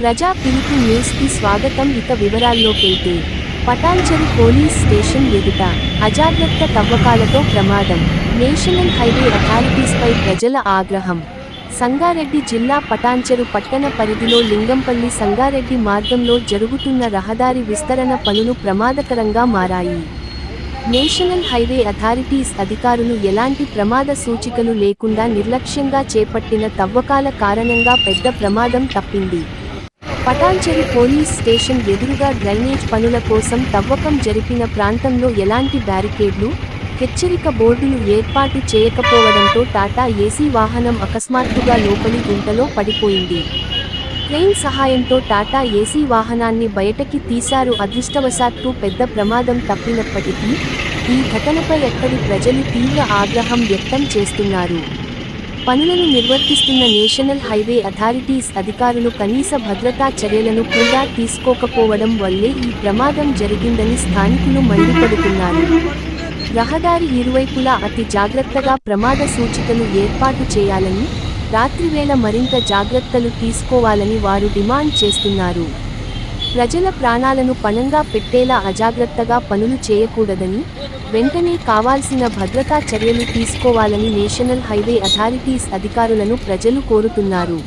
ప్రజా పిలుపు న్యూస్కి స్వాగతం. ఇక వివరాల్లోకెళ్తే పటాన్చెరు పోలీస్ స్టేషన్ ఎదుట అజాగ్రత్త తవ్వకాలతో ప్రమాదం. నేషనల్ హైవే అథారిటీస్పై ప్రజల ఆగ్రహం. సంగారెడ్డి జిల్లా పటాన్చెరు పట్టణ పరిధిలో లింగంపల్లి సంగారెడ్డి మార్గంలో జరుగుతున్న రహదారి విస్తరణ పనులు ప్రమాదకరంగా మారాయి. నేషనల్ హైవే అథారిటీస్ అధికారులు ఎలాంటి ప్రమాద సూచికలు లేకుండా నిర్లక్ష్యంగా చేపట్టిన తవ్వకాల కారణంగా పెద్ద ప్రమాదం తప్పింది. పటాన్చెరు పోలీస్ స్టేషన్ ఎదురుగా డ్రైనేజ్ పనుల కోసం తవ్వకం జరిపిన ప్రాంతంలో ఎలాంటి బ్యారికేడ్లు హెచ్చరిక బోర్డులు ఏర్పాటు చేయకపోవడంతో టాటా ఏసీ వాహనం అకస్మాత్తుగా లోపలి గుంటలో పడిపోయింది. క్రెయిన్ సహాయంతో టాటా ఏసీ వాహనాన్ని బయటకి తీశారు. అదృష్టవశాత్తు పెద్ద ప్రమాదం తప్పినప్పటికీ ఈ ఘటనపై ఎక్కడి ప్రజలు తీవ్ర ఆగ్రహం వ్యక్తం చేస్తున్నారు. పనులను నిర్వర్తిస్తున్న నేషనల్ హైవే అథారిటీస్ అధికారులు కనీస భద్రతా చర్యలను కూడా తీసుకోకపోవడం వల్లే ఈ ప్రమాదం జరిగిందని స్థానికులు మండిపడుతున్నారు. రహదారి ఇరువైపులా అతి జాగ్రత్తగా ప్రమాద సూచికలు ఏర్పాటు చేయాలని రాత్రివేళ మరింత జాగ్రత్తలు తీసుకోవాలని వారు డిమాండ్ చేస్తున్నారు. ప్రజల ప్రాణాలను పణంగా పెట్టేలా అజాగ్రత్తగా పనులు చేయకూడదని వెంటనే కావాల్సిన భద్రతా చర్యలు తీసుకోవాలని నేషనల్ హైవే అథారిటీస్ అధికారులను ప్రజలు కోరుతున్నారు.